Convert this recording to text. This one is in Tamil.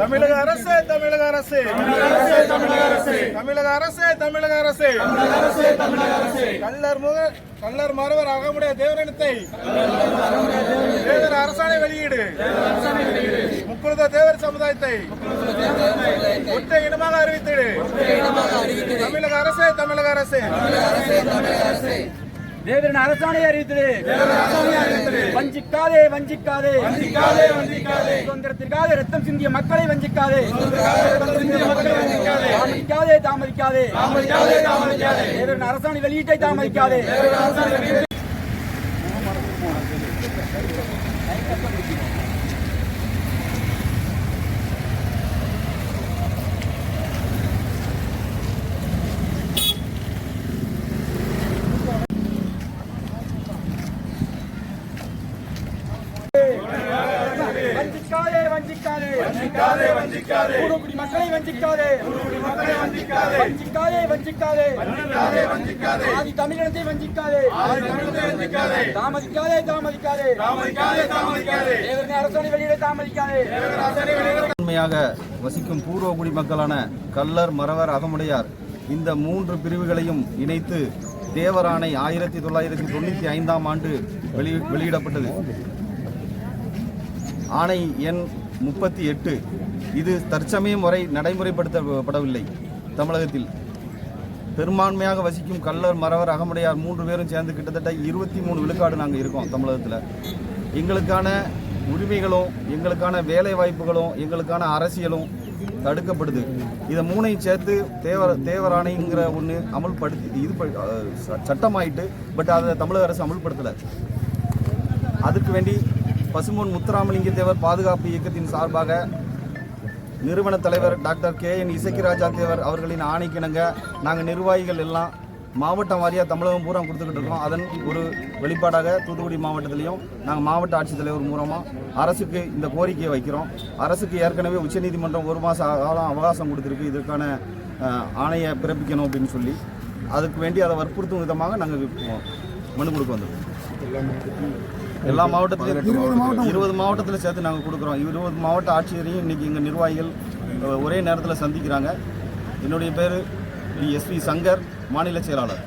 தமிழக அரசு தமிழக அரசு. தமிழக அரசு தமிழக அரசு. கல்லர் முக கல்லர் மறவர் அகமுடைய தேவரினத்தை தேவர் அரசாணை வெளியீடு. முக்குருத தேவர் சமுதாயத்தை. ஒற்றை இனமாக அறிவித்திடு. தமிழக அரசு தமிழக அரசு. தேவரின் அரசாணை அறிவித்தது. வஞ்சிக்காதே வஞ்சிக்காதே. சுதந்திரத்திற்காக ரத்தம் சிந்திய மக்களை வஞ்சிக்காதே. தாமதிக்காதே தாமதிக்காதே. தேவரின் அரசாணை வெளியீட்டை தாமதிக்காதே வஞ்சிக்காதே வஞ்சிக்காதே வஞ்சிக்காதே. குடி மக்களை வஞ்சிக்காதே. மக்களை வஞ்சிக்காதே. வஞ்சிக்காதே வஞ்சிக்காதே. வஞ்சிக்காதே வஞ்சிக்காதே. ஆதி தமிழினத்தை வஞ்சிக்காதே. ஆதி தமிழினத்தை வஞ்சிக்காதே. தாமதிக்காதே தாமதிக்காதே. தாமதிக்காதே தாமதிக்காதே. தேவரின் அரசாணை வெளியிட தாமதிக்காதே. தேவரின் அரசாணை வெளியிட உண்மையாக வசிக்கும் பூர்வகுடி மக்களான கல்லர் மறவர் அகமுடையார் இந்த மூன்று பிரிவுகளையும் இணைத்து தேவராணை ஆயிரத்தி தொள்ளாயிரத்தி தொண்ணூற்றி ஐந்தாம் ஆண்டு வெளி வெளியிடப்பட்டது. ஆணை எண் முப்பத்தி எட்டு. இது தற்சமயம் வரை நடைமுறைப்படுத்தப்படவில்லை. தமிழகத்தில் பெரும்பான்மையாக வசிக்கும் கல்லர் மறவர் அகமுடையார் மூன்று பேரும் சேர்ந்து கிட்டத்தட்ட இருபத்தி மூணு விழுக்காடு நாங்கள் இருக்கோம் தமிழகத்தில். எங்களுக்கான உரிமைகளும் எங்களுக்கான வேலை வாய்ப்புகளும் எங்களுக்கான அரசியலும் தடுக்கப்படுது. இதை மூணையும் சேர்த்து தேவர தேவராணைங்கிற ஒன்று அமல்படுத்தி இது ப- சட்டமாயிட்டு பட் அதை தமிழக அரசு அமல்படுத்தலை. அதுக்கு வேண்டி பசும்பொன் முத்துராமலிங்க தேவர் பாதுகாப்பு இயக்கத்தின் சார்பாக நிறுவன தலைவர் doctor K N Isakkiraja Thevar அவர்களின் ஆணைக்கிணங்க நாங்கள் நிர்வாகிகள் எல்லாம் மாவட்டம் வாரியாக தமிழகம் பூரா கொடுத்துக்கிட்டு இருக்கோம். அதன் ஒரு வெளிப்பாடாக தூத்துக்குடி மாவட்டத்திலையும் நாங்கள் மாவட்ட ஆட்சித்தலைவர் மூலமாக அரசுக்கு இந்த கோரிக்கையை வைக்கிறோம். அரசுக்கு ஏற்கனவே உச்சநீதிமன்றம் ஒரு மாத காலம் அவகாசம் கொடுத்துருக்கு. இதற்கான ஆணையை பிறப்பிக்கணும் அப்படின்னு சொல்லி. அதுக்கு வேண்டி அதை வற்புறுத்தும் விதமாக நாங்கள் மனு கொடுக்க வந்திருக்கோம். எல்லா மாவட்டத்திலும் இருபது மாவட்டத்தில் சேர்த்து நாங்கள் கொடுக்குறோம். இருபது மாவட்ட ஆட்சியரையும் இன்னைக்கு எங்கள் நிர்வாகிகள் ஒரே நேரத்தில் சந்திக்கிறாங்க. என்னுடைய பேர் எஸ்வி சங்கர் மாநில செயலாளர்.